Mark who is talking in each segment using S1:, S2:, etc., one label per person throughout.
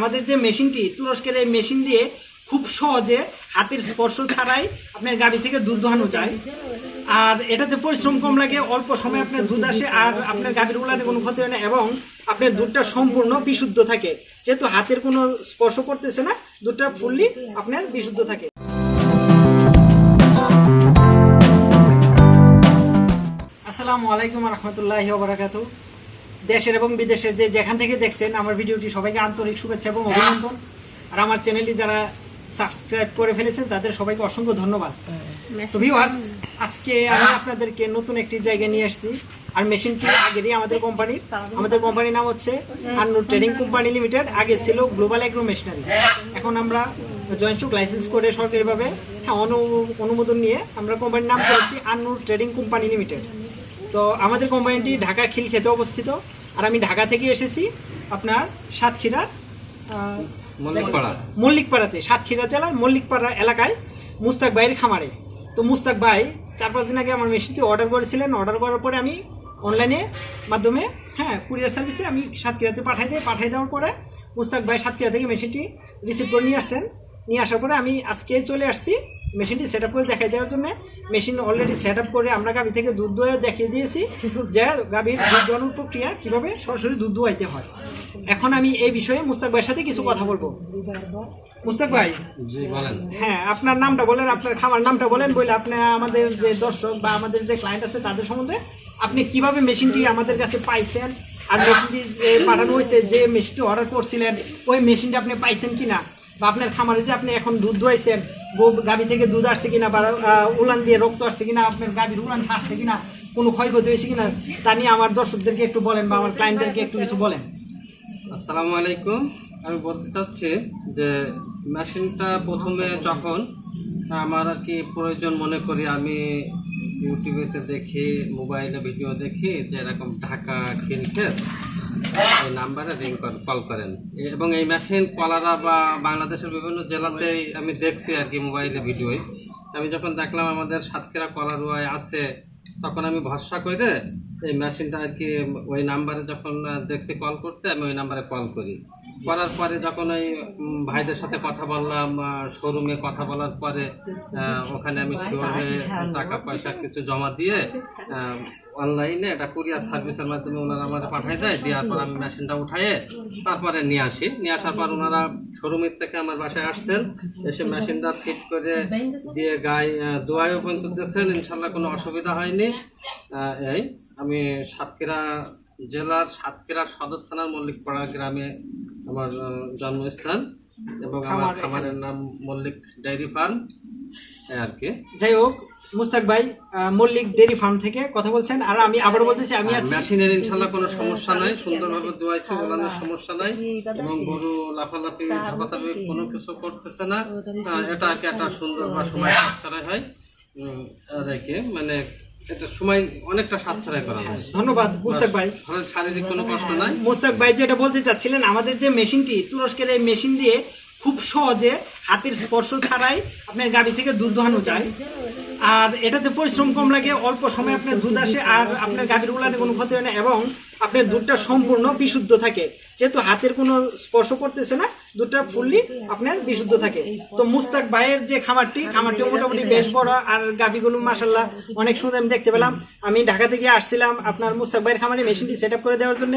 S1: আমাদের যে মেশিনটি, তুরস্কের এই মেশিন দিয়ে খুব সহজে হাতের স্পর্শ ছাড়াই আপনার গাড়ি থেকে দুধ দোহানো যায়। আর এটাতে পরিশ্রম কম লাগে, অল্প সময় আপনার দুধ আসে আর আপনার গাভীর উলানে কোনো ক্ষতি হয় না এবং আপনার দুধটা সম্পূর্ণ বিশুদ্ধ থাকে। যেহেতু হাতের কোনো স্পর্শ করতেছে না, দুধটা ফুললি আপনার বিশুদ্ধ থাকে। আসসালামু আলাইকুম রহমতুল্লাহ বারাকাত দেশের এবং বিদেশের যে যেখান থেকে দেখছেন আমার ভিডিওটি সবাইকে আন্তরিক শুভেচ্ছা এবং অভিনন্দন। আর আমার চ্যানেলটি যারা সাবস্ক্রাইব করে ফেলেছেন তাদের সবাইকে অসংখ্য ধন্যবাদ। তো ভিউয়ার্স আজকে আমি আপনাদেরকে নতুন একটি জায়গায় নিয়ে আসছি। আর মেশিনটি আগেরই আমাদের কোম্পানির আমাদের কোম্পানির নাম হচ্ছে আন্নুর ট্রেডিং কোম্পানি লিমিটেড আগে ছিল গ্লোবাল এগ্রো মেশিনারি এখন আমরা জয়েন্ট স্টক লাইসেন্স করে সরকারিভাবে হ্যাঁ অনু- অনুমোদন নিয়ে আমরা কোম্পানির নাম করেছি আন্নুর ট্রেডিং কোম্পানি লিমিটেড তো আমাদের কোম্পানিটি ঢাকা খিলক্ষেতে অবস্থিত। আর আমি ঢাকা থেকে এসেছি আপনার সাতক্ষীরা আহ,
S2: মল্লিকপাড়া
S1: মল্লিকপাড়াতে সাতক্ষীরা জেলার মল্লিকপাড়া এলাকায় মুস্তাক ভাইয়ের খামারে। তো মুস্তাক ভাই চার পাঁচ দিন আগে আমার মেশিনটি অর্ডার করেছিলেন। অর্ডার করার পরে আমি অনলাইনে মাধ্যমে হ্যাঁ কুরিয়ার সার্ভিসে আমি সাতক্ষীরাতে পাঠাই দিই। পাঠাই দেওয়ার পরে মুস্তাক ভাই সাতক্ষীরা থেকে মেশিনটি রিসিভ করে নিয়ে আসছেন নিয়ে আসার পরে আমি আজকে চলে আসছি মেশিনটি সেট আপ করে দেখাই দেওয়ার জন্য। মেশিন অলরেডি সেট আপ করে আমরা গাভি থেকে দুধ দোয়া দেখিয়ে দিয়েছি যে গাভীর দুধ দোয়ানোর প্রক্রিয়া কীভাবে সরাসরি দুধ দোয়াইতে হয়। এখন আমি এই বিষয়ে মুস্তাক ভাইয়ের সাথে কিছু কথা বলব। মুস্তাক ভাই? হ্যাঁ আপনার নামটা বলেন আপনার খামার নামটা বলেন বলে আপনি আমাদের যে দর্শক বা আমাদের যে ক্লায়েন্ট আছে তাদের সম্বন্ধে আপনি কীভাবে মেশিনটি আমাদের কাছে পাইছেন আর মেশিনটি যে পাঠানো হয়েছে যে মেশিনটি অর্ডার করছিলেন ওই মেশিনটা আপনি পাইছেন কিনা? বা আপনার খামারে যে আপনি এখন দুধ দোয়াইছেন গাভী থেকে দুধ আসছে কিনা বা উলান দিয়ে রক্ত আসছে কিনা, আপনার গাভীর উলান ফাটছে কিনা, কোনো ক্ষয়ক্ষতি হয়েছে কিনা, তা নিয়ে আমার দর্শকদেরকে একটু বলেন বা আমার ক্লায়েন্টদেরকে একটু কিছু বলেন।
S2: আসসালামু আলাইকুম। আমি বলতে চাচ্ছি যে, মেশিনটা প্রথমে যখন আমার আর কি প্রয়োজন মনে করি, আমি ইউটিউবেতে দেখি, মোবাইলে ভিডিও দেখি যে এরকম ঢাকা খিলক্ষেত এই নাম্বারে রিং কল করেন। এবং এই মেশিন কলারা বা বাংলাদেশের বিভিন্ন জেলাতেই আমি দেখছি আর কি মোবাইলে ভিডিওয় আমি যখন দেখলাম আমাদের সাতক্ষীরা কলারুয়ায় আছে, তখন আমি ভরসা করে এই মেশিনটা আর কি ওই নাম্বারে যখন দেখছি কল করতে, আমি ওই নাম্বারে কল করি। করার পরে যখন ওই ভাইদের সাথে কথা বললাম শোরুমে কথা বলার পরে ওখানে আমি শিওর টাকা পয়সা কিছু জমা দিয়ে অনলাইনে এটা কুরিয়ার সার্ভিসের মাধ্যমে ওনারা আমাদের পাঠাই দেয়। দেওয়ার পর আমি মেশিনটা উঠায়ে তারপরে নিয়ে আসি। নিয়ে আসার পর ওনারা শোরুমের থেকে আমার বাসায় আসছেন। এসে মেশিনটা ফিট করে দিয়ে গায়ে দোয়াইও পর্যন্ত দিয়েছেন। ইনশাল্লাহ কোনো অসুবিধা হয়নি। এই আমি সাতক্ষীরা জেলার সাতক্ষীরা সদর থানার মল্লিকপাড়া গ্রামে আমার জন্মস্থান এবং আমার
S1: খামার
S2: খামারের নাম মল্লিক ডেইরি ফার্ম আর কি।
S1: যাই হোক মুস্তাক ভাই মল্লিক ডেরি ফার্ম থেকে কথা বলছেন আর আমি আবার বলতেছি আমি আছি
S2: মেশিনের ইনশাল্লাহ কোনো সমস্যা নাই সুন্দরভাবে দোয়াইছে ওলানোর সমস্যা নাই এবং গরু লাফালাফি ঝাপাতাপি কোনো কিছু করতেছে না। এটা আর কি একটা সুন্দর বা সময় সাতছাড়াই হয়। আর আর কি মানে এটা সময় অনেকটা সাতছাড়াই করা হয়।
S1: ধন্যবাদ মুস্তাক ভাই।
S2: শারীরিক কোনো কষ্ট নাই।
S1: মুস্তাক ভাই যেটা বলতে চাচ্ছিলেন আমাদের যে মেশিনটি তুরস্কের এই মেশিন দিয়ে খুব সহজে হাতের স্পর্শ ছাড়াই আপনার গাড়ি থেকে দুধ দোহানো যায়। আর এটাতে পরিশ্রম কম লাগে অল্প সময় আপনার দুধ আসে আর আপনার গাড়ির উলানে কোনো ক্ষতি হয় না। এবং আপনার দুধটা সম্পূর্ণ বিশুদ্ধ থাকে। যেহেতু হাতের কোনো স্পর্শ করতেছে না দুধটা ফুললি আপনার বিশুদ্ধ থাকে। তো মুস্তাক ভাইয়ের যে খামারটি খামারটি মোটামুটি বেশ বড় আর গাভীগুলো মাসাল্লাহ অনেক সুন্দর আমি দেখতে পেলাম। আমি ঢাকা থেকে আসছিলাম আপনার মুস্তাক ভাইয়ের খামারে মেশিনটি সেট আপ করে দেওয়ার জন্য।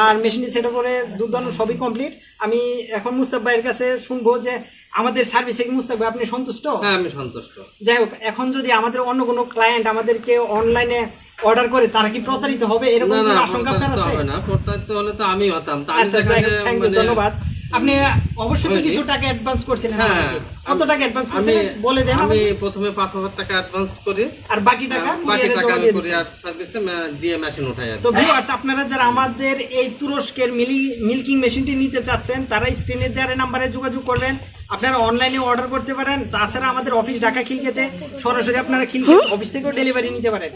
S1: আর মেশিনটি সেট আপ করে দুধ দোহানো সবই কমপ্লিট। আমি এখন মুস্তাক ভাইয়ের কাছে শুনব যে আমাদের সার্ভিসে কি মুস্তাক ভাই আপনি সন্তুষ্ট?
S2: হ্যাঁ আমি সন্তুষ্ট।
S1: যাই হোক এখন যদি আমাদের অন্য কোনো ক্লায়েন্ট আমাদেরকে অনলাইনে অর্ডার করে তারা কি প্রতারিত হবে? এরকম কোনো আশঙ্কা আপনার আছে?
S2: হবে না প্রতারিত হলে তো আমি হতাম।
S1: আচ্ছা
S2: মানে-
S1: ধন্যবাদ। আপনি অবশ্যই তো কিছু টাকা অ্যাডভান্স করছিলেন
S2: হ্যাঁ
S1: কত টাকা অ্যাডভান্স করছিলেন? বলে দেন
S2: আমি প্রথমে পাঁচ হাজার টাকা অ্যাডভান্স করি।
S1: আর বাকি টাকা
S2: বাকি টাকা আমি। কুরিয়ার সার্ভিসে দিয়ে মেশিন উঠাই
S1: তো ভিউয়ার্স আপনারা যারা আমাদের এই তুরস্কের মিলি মিল্কিং মেশিনটি নিতে চাচ্ছেন তারা স্ক্রিনে দেওয়ার নাম্বারে যোগাযোগ করবেন আপনারা অনলাইনে অর্ডার করতে পারেন। তাছাড়া আমাদের অফিস ঢাকা খিলকেতে সরাসরি আপনারা খিলকেট অফিস থেকেও ডেলিভারি নিতে পারেন।